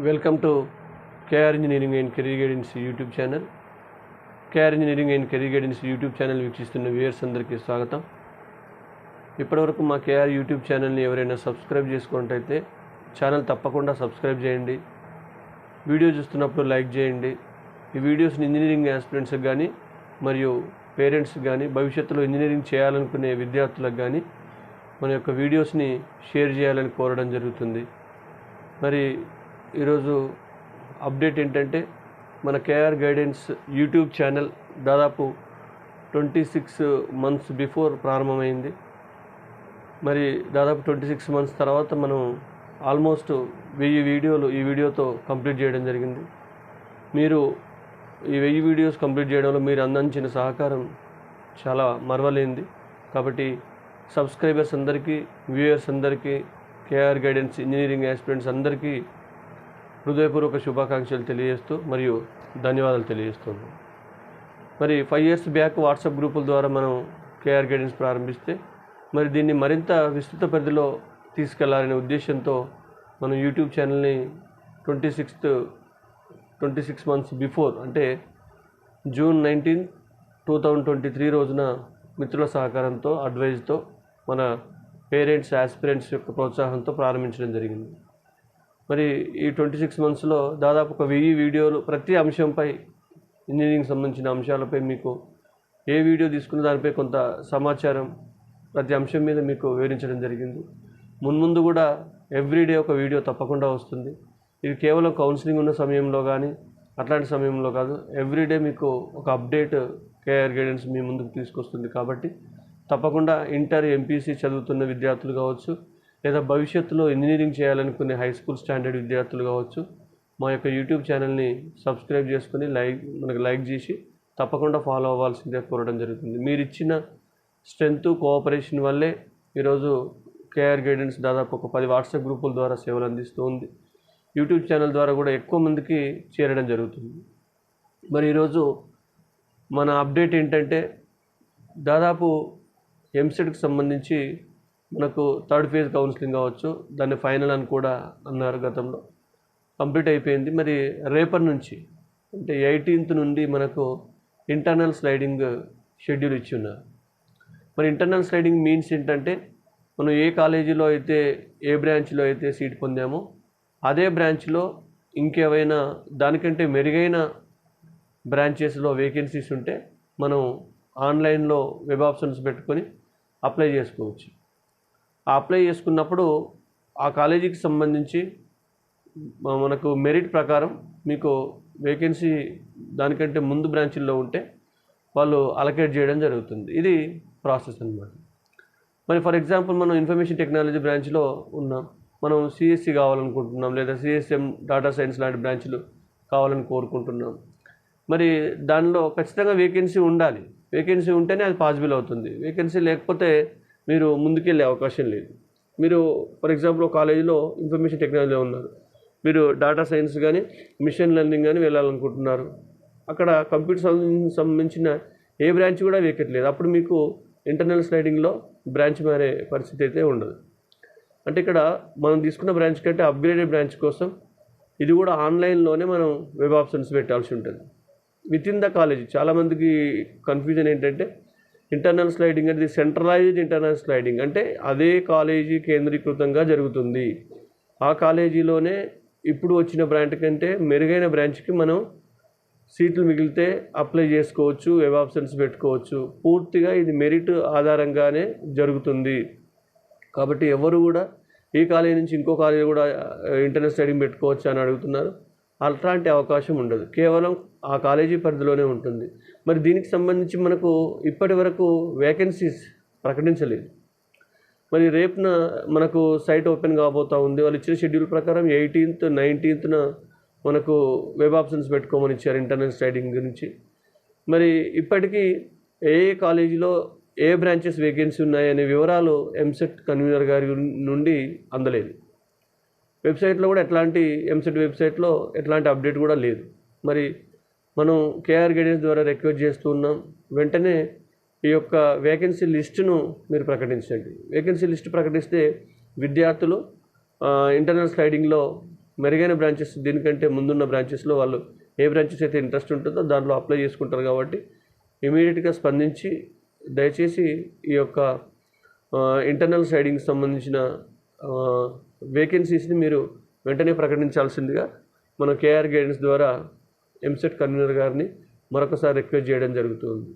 Welcome to KR engineering and career guidance YouTube channel. KR engineering and career guidance YouTube channel వీక్షిస్తున్న viewers అందరికీ స్వాగతం. ఇప్పటివరకు మా KR YouTube ఛానల్ని ఎవరైనా సబ్స్క్రైబ్ చేసుకున్నట్టయితే ఛానల్ తప్పకుండా సబ్స్క్రైబ్ చేయండి. వీడియో చూస్తున్నప్పుడు లైక్ చేయండి. ఈ వీడియోస్ని ఇంజనీరింగ్ ఆస్పిరెంట్స్కి కానీ మరియు పేరెంట్స్కి కానీ భవిష్యత్తులో ఇంజనీరింగ్ చేయాలనుకునే విద్యార్థులకు కానీ మన యొక్క వీడియోస్ని షేర్ చేయాలని కోరడం జరుగుతుంది. మరి ఈరోజు అప్డేట్ ఏంటంటే మన కేఆర్ గైడెన్స్ యూట్యూబ్ ఛానల్ దాదాపు ట్వంటీ సిక్స్ మంత్స్ బిఫోర్ ప్రారంభమైంది. మరి దాదాపు ట్వంటీ సిక్స్ మంత్స్ తర్వాత మనం ఆల్మోస్ట్ వెయ్యి వీడియోలు ఈ వీడియోతో కంప్లీట్ చేయడం జరిగింది. మీరు ఈ వెయ్యి వీడియోస్ కంప్లీట్ చేయడంలో మీరు అందించిన సహకారం చాలా మరవలేంది కాబట్టి సబ్స్క్రైబర్స్ అందరికీ వ్యూయర్స్ అందరికీ కేఆర్ గైడెన్స్ ఇంజనీరింగ్ ఆస్పిరెంట్స్ అందరికీ హృదయపూర్వక శుభాకాంక్షలు తెలియజేస్తూ మరియు ధన్యవాదాలు తెలియజేస్తుంది మరి ఫైవ్ ఇయర్స్ బ్యాక్ వాట్సాప్ గ్రూపుల ద్వారా మనం కేఆర్ గైడెన్స్ ప్రారంభిస్తే మరి దీన్ని మరింత విస్తృత పరిధిలో తీసుకెళ్ళాలనే ఉద్దేశంతో మనం యూట్యూబ్ ఛానల్ని twenty sixth twenty six months before అంటే June nineteen two thousand twenty three రోజున మిత్రుల సహకారంతో అడ్వైజ్తో మన పేరెంట్స్ ఆస్పిరెంట్స్ యొక్క ప్రోత్సాహంతో ప్రారంభించడం జరిగింది. మరి ఈ ట్వంటీ సిక్స్ మంత్స్లో దాదాపు ఒక వెయ్యి వీడియోలు ప్రతి అంశంపై ఇంజనీరింగ్ సంబంధించిన అంశాలపై మీకు ఏ వీడియో తీసుకున్న దానిపై కొంత సమాచారం ప్రతి అంశం మీద మీకు వివరించడం జరిగింది. మున్ముందు కూడా ఎవ్రీడే ఒక వీడియో తప్పకుండా వస్తుంది. ఇది కేవలం కౌన్సిలింగ్ ఉన్న సమయంలో కానీ అట్లాంటి సమయంలో కాదు ఎవ్రీడే మీకు ఒక అప్డేట్ కేఆర్ గైడెన్స్ మీ ముందుకు తీసుకొస్తుంది కాబట్టి తప్పకుండా ఇంటర్ ఎంపీసీ చదువుతున్న విద్యార్థులు కావచ్చు లేదా భవిష్యత్తులో ఇంజనీరింగ్ చేయాలనుకునే హై స్కూల్ స్టాండర్డ్ విద్యార్థులు కావచ్చు మా యొక్క యూట్యూబ్ ఛానల్ని సబ్స్క్రైబ్ చేసుకుని లైక్ మనకు లైక్ చేసి తప్పకుండా ఫాలో అవ్వాల్సిందే కోరడం జరుగుతుంది. మీరు ఇచ్చిన స్ట్రెంగ్త్ కోఆపరేషన్ వల్లే ఈరోజు కేఆర్ గైడెన్స్ దాదాపు ఒక పది వాట్సాప్ గ్రూపుల ద్వారా సేవలు అందిస్తూ ఉంది. యూట్యూబ్ ఛానల్ ద్వారా కూడా ఎక్కువ మందికి చేరడం జరుగుతుంది. మరి ఈరోజు మన అప్డేట్ ఏంటంటే దాదాపు ఎంసెట్కి సంబంధించి మనకు థర్డ్ ఫేజ్ కౌన్సిలింగ్ కావచ్చు దాన్ని ఫైనల్ అని కూడా అన్నారు గతంలో. కంప్లీట్ అయిపోయింది. మరి రేపటి నుంచి అంటే ఎయిటీన్త్ నుండి మనకు ఇంటర్నల్ స్లైడింగ్ షెడ్యూల్ ఇచ్చి ఉన్నారు. మరి ఇంటర్నల్ స్లైడింగ్ మీన్స్ ఏంటంటే మనం ఏ కాలేజీలో అయితే ఏ బ్రాంచ్లో అయితే సీట్ పొందామో అదే బ్రాంచ్లో ఇంకేవైనా దానికంటే మెరుగైన బ్రాంచెస్లో వేకెన్సీస్ ఉంటే మనం ఆన్లైన్లో వెబ్ ఆప్షన్స్ పెట్టుకొని అప్లై చేసుకోవచ్చు. అప్లై చేసుకున్నప్పుడు ఆ కాలేజీకి సంబంధించి మనకు మెరిట్ ప్రకారం మీకు వేకెన్సీ దానికంటే ముందు బ్రాంచ్ల్లో ఉంటే వాళ్ళు అలకేట్ చేయడం జరుగుతుంది. ఇది ప్రాసెస్ అన్నమాట. మరి ఫర్ ఎగ్జాంపుల్ మనం ఇన్ఫర్మేషన్ టెక్నాలజీ బ్రాంచ్లో ఉన్నాం. మనం సిఎస్సి కావాలనుకుంటున్నాం లేదా సిఎస్ఎం డాటా సైన్స్ లాంటి బ్రాంచ్లు కావాలని కోరుకుంటున్నాం. మరి దానిలో ఖచ్చితంగా వేకెన్సీ ఉండాలి. వేకెన్సీ ఉంటేనే అది పాసిబుల్ అవుతుంది. వేకెన్సీ లేకపోతే మీరు ముందుకెళ్ళే అవకాశం లేదు. మీరు ఫర్ ఎగ్జాంపుల్ కాలేజీలో ఇన్ఫర్మేషన్ టెక్నాలజీలో ఉన్నారు. మీరు డాటా సైన్స్ కానీ మిషన్ లెర్నింగ్ కానీ వెళ్ళాలనుకుంటున్నారు. అక్కడ కంప్యూటర్ సంబంధించిన- ఏ బ్రాంచ్ కూడా వేకెట్ లేదు అప్పుడు మీకు ఇంటర్నల్ స్లైడింగ్లో బ్రాంచ్ మారే పరిస్థితి అయితే ఉండదు. అంటే ఇక్కడ మనం తీసుకున్న బ్రాంచ్ కంటే అప్గ్రేడెడ్ బ్రాంచ్ కోసం ఇది కూడా ఆన్లైన్లోనే మనం వెబ్ ఆప్షన్స్ పెట్టాల్సి ఉంటుంది. విత్ ఇన్ ద కాలేజ్ చాలామందికి కన్ఫ్యూజన్ ఏంటంటే ఇంటర్నల్ స్లైడింగ్ అనేది సెంట్రలైజ్డ్ ఇంటర్నల్ స్లైడింగ్. అంటే అదే కాలేజీ కేంద్రీకృతంగా జరుగుతుంది. ఆ కాలేజీలోనే ఇప్పుడు వచ్చిన బ్రాంచ్ కంటే మెరుగైన బ్రాంచ్కి మనం సీట్లు మిగిలితే అప్లై చేసుకోవచ్చు వెబ్ ఆప్షన్స్ పెట్టుకోవచ్చు. పూర్తిగా ఇది మెరిట్ ఆధారంగానే జరుగుతుంది. కాబట్టి ఎవరు కూడా ఈ కాలేజీ నుంచి ఇంకో కాలేజీ కూడా ఇంటర్నెట్ స్టడింగ్ పెట్టుకోవచ్చు అని అడుగుతున్నారు. అలాంటి అవకాశం ఉండదు. కేవలం ఆ కాలేజీ పరిధిలోనే ఉంటుంది. మరి దీనికి సంబంధించి మనకు ఇప్పటి వరకు వేకెన్సీస్ ప్రకటించలేదు. మరి రేపున మనకు సైట్ ఓపెన్ కాబోతా ఉంది. వాళ్ళు ఇచ్చిన షెడ్యూల్ ప్రకారం ఎయిటీన్త్ నైన్టీన్త్న మనకు వెబ్ ఆప్షన్స్ పెట్టుకోమని ఇచ్చారు ఇంటర్నెట్ స్టైడింగ్ గురించి. మరి ఇప్పటికీ ఏ ఏ కాలేజీలో ఏ బ్రాంచెస్ వేకెన్సీ ఉన్నాయనే వివరాలు ఎంసెట్ కన్వీనర్ గారి నుండి అందలేదు. వెబ్సైట్లో కూడా ఎట్లాంటి ఎంసెట్ వెబ్సైట్లో ఎట్లాంటి అప్డేట్ కూడా లేదు. మరి మనం కేఆర్ గైడెన్స్ ద్వారా రిక్వెస్ట్ చేస్తూ ఉన్నాం. వెంటనే ఈ యొక్క వేకెన్సీ లిస్టును మీరు ప్రకటించండి. వేకెన్సీ లిస్ట్ ప్రకటిస్తే విద్యార్థులు ఇంటర్నల్ స్లైడింగ్లో మెరుగైన బ్రాంచెస్ దీనికంటే ముందున్న బ్రాంచెస్లో వాళ్ళు ఏ బ్రాంచెస్ అయితే ఇంట్రెస్ట్ ఉంటుందో దాంట్లో అప్లై చేసుకుంటారు కాబట్టి ఇమీడియట్గా స్పందించి దయచేసి ఈ యొక్క ఇంటర్నల్ సైడింగ్కి సంబంధించిన వేకెన్సీస్ని మీరు వెంటనే ప్రకటించాల్సిందిగా మన కేఆర్ గైడెన్స్ ద్వారా ఎంసెట్ కన్వీనర్ గారిని మరొకసారి రిక్వెస్ట్ చేయడం జరుగుతుంది.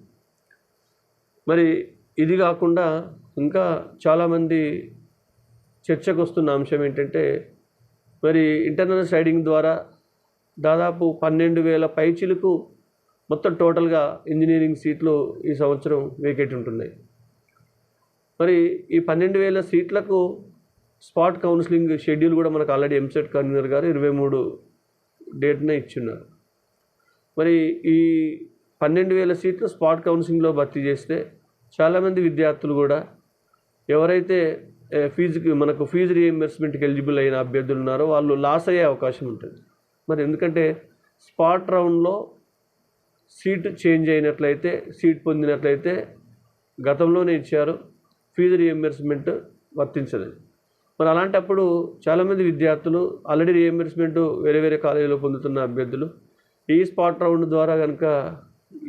మరి ఇది కాకుండా ఇంకా చాలామంది చర్చకు వస్తున్న అంశం ఏంటంటే మరి ఇంటర్నల్ సైడింగ్ ద్వారా దాదాపు పన్నెండు వేల పైచిలకు మొత్తం టోటల్గా ఇంజనీరింగ్ సీట్లు ఈ సంవత్సరం వేకేట్ ఉంటున్నాయి. మరి ఈ పన్నెండు వేల సీట్లకు స్పాట్ కౌన్సిలింగ్ షెడ్యూల్ కూడా మనకు ఆల్రెడీ ఎంసెట్ కన్వీనర్ గారు ఇరవై మూడు డేట్నే ఇచ్చున్నారు. మరి ఈ పన్నెండు వేల సీట్లు స్పాట్ కౌన్సిలింగ్లో భర్తీ చేస్తే చాలామంది విద్యార్థులు కూడా ఎవరైతే ఫీజుకి మనకు ఫీజు రీఎంబర్స్మెంట్కి ఎలిజిబుల్ అయిన అభ్యర్థులు ఉన్నారో వాళ్ళు లాస్ అయ్యే అవకాశం ఉంటుంది. మరి ఎందుకంటే స్పాట్ రౌండ్లో సీటు చేంజ్ అయినట్లయితే సీట్ పొందినట్లయితే గతంలోనే ఇచ్చారు ఫీజు రీఎంబర్స్మెంట్ వర్తించదు మరి అలాంటప్పుడు చాలామంది విద్యార్థులు ఆల్రెడీ రియంబర్స్మెంట్ వేరే వేరే కాలేజీలో పొందుతున్న అభ్యర్థులు ఈ స్పాట్ రౌండ్ ద్వారా కనుక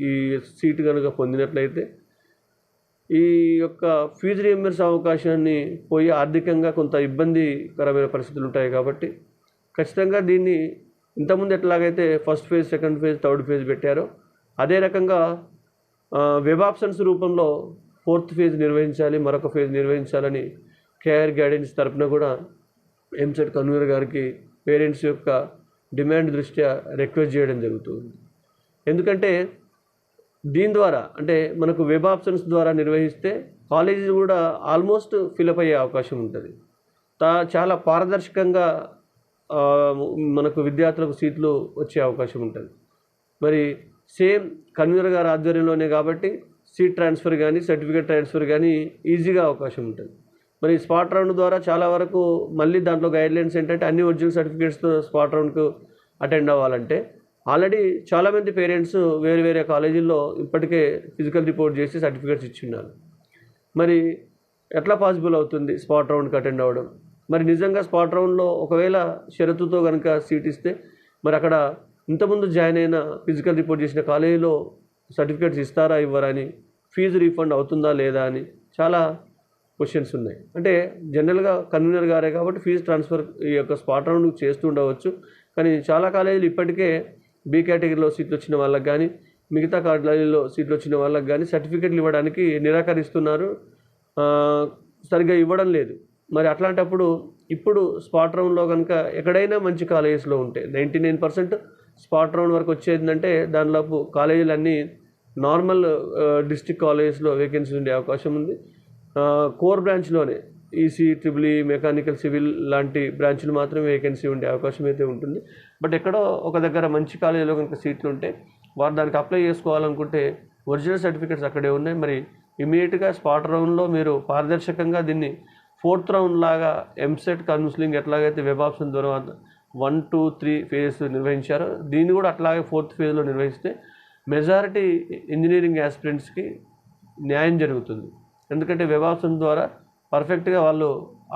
ఈ సీటు కనుక పొందినట్లయితే ఈ యొక్క ఫీజు రీఎంబర్స్ అవకాశాన్ని పోయి ఆర్థికంగా కొంత ఇబ్బందికరమైన పరిస్థితులు ఉంటాయి కాబట్టి ఖచ్చితంగా దీన్ని ఇంతకుముందు ఎట్లాగైతే first phase second phase third phase పెట్టారో అదే రకంగా వెబ్ ఆప్షన్స్ రూపంలో ఫోర్త్ ఫేజ్ నిర్వహించాలి మరొక ఫేజ్ నిర్వహించాలని కేఆర్ గైడెన్స్ తరపున కూడా ఎంసెట్ కన్వీనర్ గారికి పేరెంట్స్ యొక్క డిమాండ్ దృష్ట్యా రిక్వెస్ట్ చేయడం జరుగుతుంది. ఎందుకంటే దీని ద్వారా అంటే మనకు వెబ్ ఆప్షన్స్ ద్వారా నిర్వహిస్తే కాలేజీ కూడా ఆల్మోస్ట్ ఫిలప్ అయ్యే అవకాశం ఉంటుంది. తా చాలా పారదర్శకంగా మనకు విద్యార్థులకు సీట్లు వచ్చే అవకాశం ఉంటుంది. మరి సేమ్ కన్వీనర్ గారి ఆధ్వర్యంలోనే కాబట్టి సీట్ ట్రాన్స్ఫర్ కానీ సర్టిఫికేట్ ట్రాన్స్ఫర్ కానీ ఈజీగా అవకాశం ఉంటుంది. మరి స్పాట్ రౌండ్ ద్వారా చాలా వరకు మళ్ళీ దాంట్లో గైడ్లైన్స్ ఏంటంటే అన్ని ఒరిజినల్ సర్టిఫికేట్స్తో స్పాట్ రౌండ్కు అటెండ్ అవ్వాలంటే ఆల్రెడీ చాలామంది పేరెంట్స్ వేరే వేరే కాలేజీల్లో ఇప్పటికే ఫిజికల్ రిపోర్ట్ చేసి సర్టిఫికేట్స్ ఇచ్చిన్నారు మరి ఎట్లా పాసిబుల్ అవుతుంది స్పాట్ రౌండ్కి అటెండ్ అవ్వడం? మరి నిజంగా స్పాట్ రౌండ్లో ఒకవేళ షరతుతో కనుక సీట్ ఇస్తే మరి అక్కడ ఇంతకుముందు జాయిన్ అయిన ఫిజికల్ రిపోర్ట్ చేసిన కాలేజీలో సర్టిఫికేట్స్ ఇస్తారా ఇవ్వరా అని ఫీజు రీఫండ్ అవుతుందా లేదా అని చాలా క్వశ్చన్స్ ఉన్నాయి. అంటే జనరల్గా కన్వీనర్ గారే కాబట్టి ఫీజు ట్రాన్స్ఫర్ ఈ యొక్క స్పాట్ రౌండ్ చేస్తూ ఉండవచ్చు. కానీ చాలా కాలేజీలు ఇప్పటికే బీ కేటగిరీలో సీట్లు వచ్చిన వాళ్ళకి కానీ మిగతా కాలేజీలో సీట్లు వచ్చిన వాళ్ళకి కానీ సర్టిఫికెట్లు ఇవ్వడానికి నిరాకరిస్తున్నారు. సరిగ్గా ఇవ్వడం లేదు. మరి అట్లాంటప్పుడు ఇప్పుడు స్పాట్ రౌండ్లో కనుక ఎక్కడైనా మంచి కాలేజెస్లో ఉంటే ninety nine percent spot round వరకు వచ్చేందంటే దానిలోపు కాలేజీలన్నీ నార్మల్ డిస్టిక్ కాలేజెస్లో వేకెన్సీ ఉండే అవకాశం ఉంది. Core బ్రాంచ్లోనే EC triple E mechanical civil లాంటి బ్రాంచ్లు మాత్రమే వేకెన్సీ ఉండే అవకాశం అయితే ఉంటుంది. బట్ ఎక్కడో ఒక దగ్గర మంచి కాలేజీలో కనుక సీట్లు ఉంటే వారు దానికి అప్లై చేసుకోవాలనుకుంటే ఒరిజినల్ సర్టిఫికేట్స్ అక్కడే ఉన్నాయి. మరి ఇమీడియట్గా స్పాట్ రౌండ్లో మీరు పారదర్శకంగా దీన్ని ఫోర్త్ రౌండ్ లాగా ఎంసెట్ కౌన్సిలింగ్ ఎట్లాగైతే వెబ్ ఆప్షన్ ద్వారా వన్ టూ త్రీ ఫేజెస్ నిర్వహించారో దీన్ని కూడా అట్లాగే ఫోర్త్ ఫేజ్లో నిర్వహిస్తే మెజారిటీ ఇంజనీరింగ్ యాస్పిరెంట్స్కి న్యాయం జరుగుతుంది. ఎందుకంటే వెబ్ ఆప్షన్ ద్వారా పర్ఫెక్ట్గా వాళ్ళు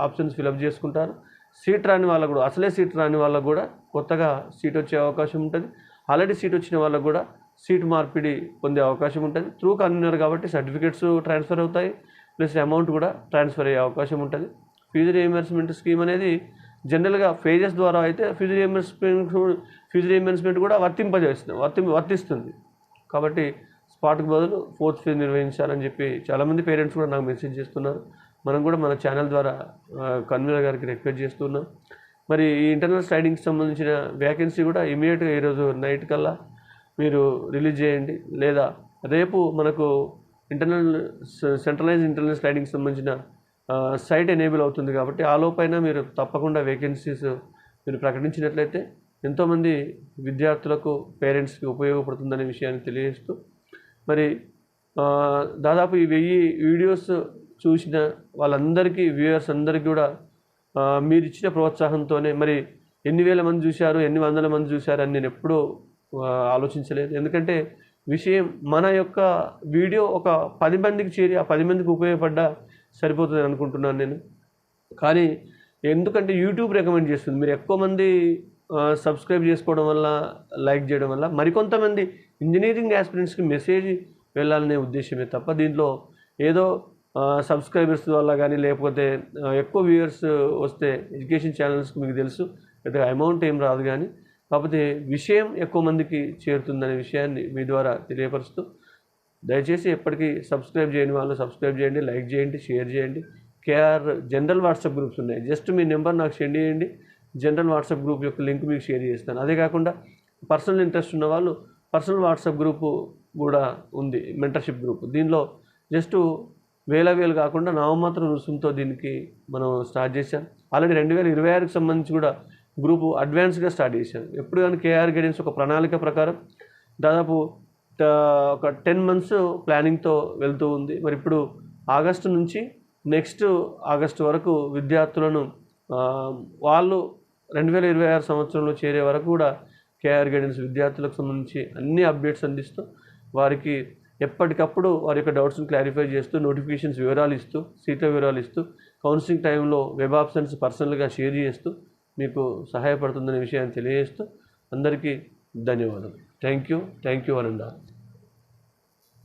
ఆప్షన్స్ ఫిలప్ చేసుకుంటారు. సీట్ రాని వాళ్ళకు కూడా అసలే సీట్ రాని వాళ్ళకు కూడా కొత్తగా సీట్ వచ్చే అవకాశం ఉంటుంది. ఆల్రెడీ సీట్ వచ్చిన వాళ్ళకు కూడా సీట్ మార్పిడి పొందే అవకాశం ఉంటుంది. త్రూ కన్వీనర్ కాబట్టి సర్టిఫికేట్స్ ట్రాన్స్ఫర్ అవుతాయి. ప్లస్ అమౌంట్ కూడా ట్రాన్స్ఫర్ అయ్యే అవకాశం ఉంటుంది. ఫీజు రియంబర్స్మెంట్ స్కీమ్ అనేది జనరల్గా ఫేజెస్ ద్వారా అయితే ఫీజు రియంబర్స్మెంట్ ఫీజు రియంబర్స్మెంట్ కూడా వర్తింపజేస్తుంది వర్తి వర్తిస్తుంది. కాబట్టి స్పాట్కి బదులు ఫోర్త్ ఫేజ్ నిర్వహించాలని చెప్పి చాలామంది పేరెంట్స్ కూడా నాకు మెసేజ్ చేస్తున్నారు. మనం కూడా మన ఛానల్ ద్వారా కన్వీనర్ గారికి రిక్వెస్ట్ చేస్తున్నాం. మరి ఈ ఇంటర్నల్ స్లైడింగ్కి సంబంధించిన వ్యాకెన్సీ కూడా ఇమీడియట్గా ఈరోజు నైట్ కల్లా మీరు రిలీజ్ చేయండి. లేదా రేపు మనకు ఇంటర్నల్ సెంట్రలైజ్ ఇంటర్నల్ స్లైడింగ్కి సంబంధించిన సైట్ ఎనేబుల్ అవుతుంది కాబట్టి ఆ లోపైన మీరు తప్పకుండా వేకెన్సీస్ మీరు ప్రకటించినట్లయితే ఎంతోమంది విద్యార్థులకు పేరెంట్స్కి ఉపయోగపడుతుందనే విషయాన్ని తెలియజేస్తూ మరి దాదాపు ఈ వెయ్యి వీడియోస్ చూసిన వాళ్ళందరికీ వ్యూయర్స్ అందరికీ కూడా మీరు ఇచ్చిన ప్రోత్సాహంతోనే మరి ఎన్ని వేల మంది చూశారు ఎన్ని వందల మంది చూశారు అని నేను ఎప్పుడూ ఆలోచించలేదు. ఎందుకంటే విషయం మన యొక్క వీడియో ఒక పది మందికి చేరి ఆ పది మందికి ఉపయోగపడ్డా సరిపోతుంది అనుకుంటున్నాను నేను. కానీ ఎందుకంటే యూట్యూబ్ రికమెండ్ చేస్తుంది. మీరు ఎక్కువ మంది సబ్స్క్రైబ్ చేసుకోవడం వల్ల లైక్ చేయడం వల్ల మరికొంతమంది ఇంజనీరింగ్ యాస్పిరెంట్స్కి మెసేజ్ వెళ్ళాలనే ఉద్దేశమే తప్ప దీంట్లో ఏదో సబ్స్క్రైబర్స్ వల్ల కానీ లేకపోతే ఎక్కువ వ్యూయర్స్ వస్తే ఎడ్యుకేషన్ ఛానల్స్కి మీకు తెలుసు పెద్దగా అమౌంట్ ఏం రాదు కానీ కాకపోతే విషయం ఎక్కువ మందికి చేరుతుందనే విషయాన్ని మీ ద్వారా తెలియపరుస్తూ దయచేసి ఎప్పటికీ సబ్స్క్రైబ్ చేయని వాళ్ళు సబ్స్క్రైబ్ చేయండి లైక్ చేయండి షేర్ చేయండి. కేఆర్ జనరల్ వాట్సాప్ గ్రూప్స్ ఉన్నాయి. జస్ట్ మీ నెంబర్ నాకు సెండ్ చేయండి. జనరల్ వాట్సాప్ గ్రూప్ యొక్క లింక్ మీకు షేర్ చేస్తాను. అదే కాకుండా పర్సనల్ ఇంట్రెస్ట్ ఉన్న వాళ్ళు పర్సనల్ వాట్సాప్ గ్రూపు కూడా ఉంది మెంటర్షిప్ గ్రూప్. దీనిలో జస్ట్ వేల వేలు కాకుండా నామమాత్రం రుసుముతో దీనికి మనం స్టార్ట్ చేశాం. ఆల్రెడీ రెండు వేల ఇరవై ఆరుకి సంబంధించి కూడా గ్రూపు అడ్వాన్స్గా స్టార్ట్ చేశాం. ఎప్పుడు కానీ కేఆర్ గైడెన్స్ ఒక ప్రణాళిక ప్రకారం దాదాపు ఒక టెన్ మంత్స్ ప్లానింగ్తో వెళ్తూ ఉంది. మరి ఇప్పుడు ఆగస్టు నుంచి నెక్స్ట్ ఆగస్టు వరకు విద్యార్థులను వాళ్ళు రెండు వేల ఇరవై ఆరు సంవత్సరంలో చేరే వరకు కూడా కేఆర్ గైడెన్స్ విద్యార్థులకు సంబంధించి అన్ని అప్డేట్స్ అందిస్తూ వారికి ఎప్పటికప్పుడు వారి యొక్క డౌట్స్ని క్లారిఫై చేస్తూ నోటిఫికేషన్స్ వివరాలు ఇస్తూ సీట్ల వివరాలు ఇస్తూ కౌన్సిలింగ్ టైంలో వెబ్ ఆప్షన్స్ పర్సనల్గా షేర్ చేస్తూ మీకు సహాయపడుతుందనే విషయాన్ని తెలియజేస్తూ అందరికీ ధన్యవాదాలు. Thank you. Thank you అనండా